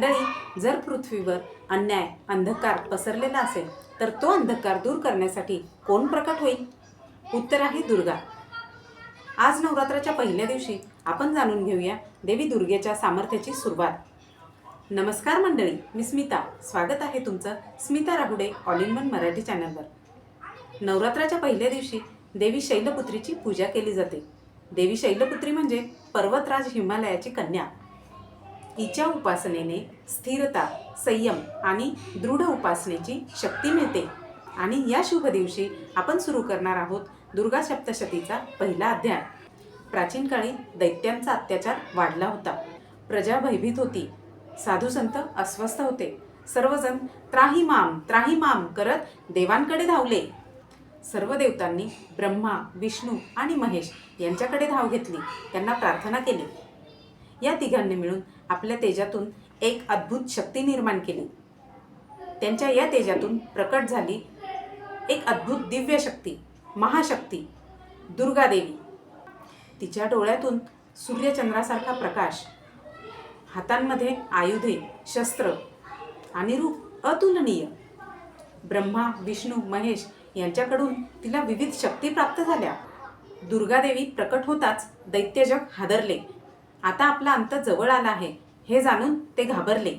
मंडळी जर पृथ्वीवर अन्याय अंधकार पसरलेला असेल तर तो अंधकार दूर करण्यासाठी कोण प्रकट होईल? उत्तर आहे दुर्गा. आज नवरात्राच्या पहिल्या दिवशी आपण जाणून घेऊया देवी दुर्गेच्या सामर्थ्याची सुरुवात. नमस्कार मंडळी मी स्मिता. स्वागत आहे तुमचं Smita Rahude all in one Marathi चॅनलवर. नवरात्राच्या पहिल्या दिवशी देवी शैलपुत्रीची पूजा केली जाते. देवी शैलपुत्री म्हणजे पर्वतराज हिमालयाची कन्या. हिच्या उपासनेने स्थिरता संयम आणि दृढ उपासनेची शक्ती मिळते. आणि या शुभ दिवशी आपण सुरू करणार आहोत दुर्गा सप्तशतीचा पहिला अध्याय. प्राचीन काळी दैत्यांचा अत्याचार वाढला होता. प्रजा भयभीत होती. साधू संत अस्वस्थ होते. सर्वजण त्राहिमाम त्राहिमाम करत देवांकडे धावले. सर्व देवतांनी ब्रह्मा विष्णू आणि महेश यांच्याकडे धाव घेतली. त्यांना प्रार्थना केली. या तिघांनी मिळून आपल्या तेजातून एक अद्भुत शक्ती निर्माण केली. त्यांच्या या तेजातून प्रकट झाली एक अद्भुत दिव्य शक्ती महाशक्ती दुर्गादेवी तिच्या डोळ्यातून सूर्यचंद्रासारखा प्रकाश हातांमध्ये आयुधे शस्त्र आणि रूप अतुलनीय. ब्रह्मा विष्णू महेश यांच्याकडून तिला विविध शक्ती प्राप्त झाल्या. दुर्गादेवी प्रकट होताच दैत्यजग हादरले. आता आपला अंत जवळ आला आहे. हे जाणून ते घाबरले.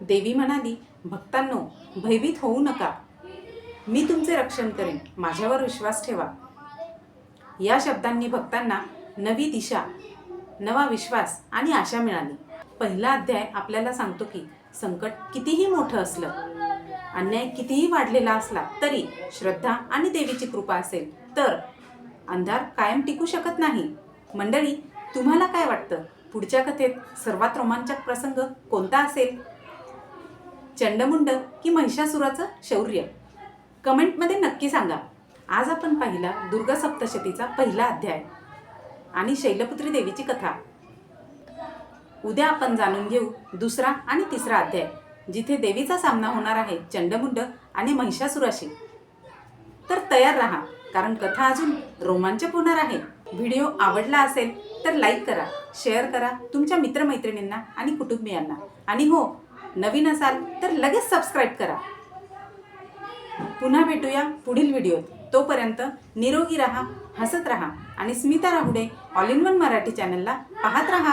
देवी म्हणाली भक्तांनो भयभीत होऊ नका. मी तुमचे रक्षण करेन. माझ्यावर विश्वास ठेवा. या शब्दांनी भक्तांना नवी दिशा नवा विश्वास आणि आशा मिळाली. पहिला अध्याय आपल्याला सांगतो की संकट कितीही मोठं असलं अन्याय कितीही वाढलेला असला तरी श्रद्धा आणि देवीची कृपा असेल तर अंधार कायम टिकू शकत नाही. मंडळी तुम्हाला काय वाटतं? पुढच्या कथेत सर्वात रोमांचक प्रसंग कोणता असेल? चंडमुंड की महिषासुराचं शौर्य? कमेंटमध्ये नक्की सांगा. आज आपण पाहिला दुर्गा सप्तशतीचा पहिला अध्याय आणि शैलपुत्री देवीची कथा. उद्या आपण जाणून घेऊ दुसरा आणि तिसरा अध्याय जिथे देवीचा सामना होणार आहे चंडमुंड आणि महिषासुराशी. तर तयार राहा कारण कथा अजून रोमांचक होणार आहे. व्हिडिओ आवडला असेल तर लाईक करा शेअर करा तुमच्या मित्रमैत्रिणींना आणि कुटुंबियांना. आणि हो नवीन असाल तर लगेच सबस्क्राईब करा. पुन्हा भेटूया पुढील व्हिडिओत तोपर्यंत निरोगी राहा हसत राहा आणि Smita Rahude all in one Marathi चॅनलला पाहत राहा.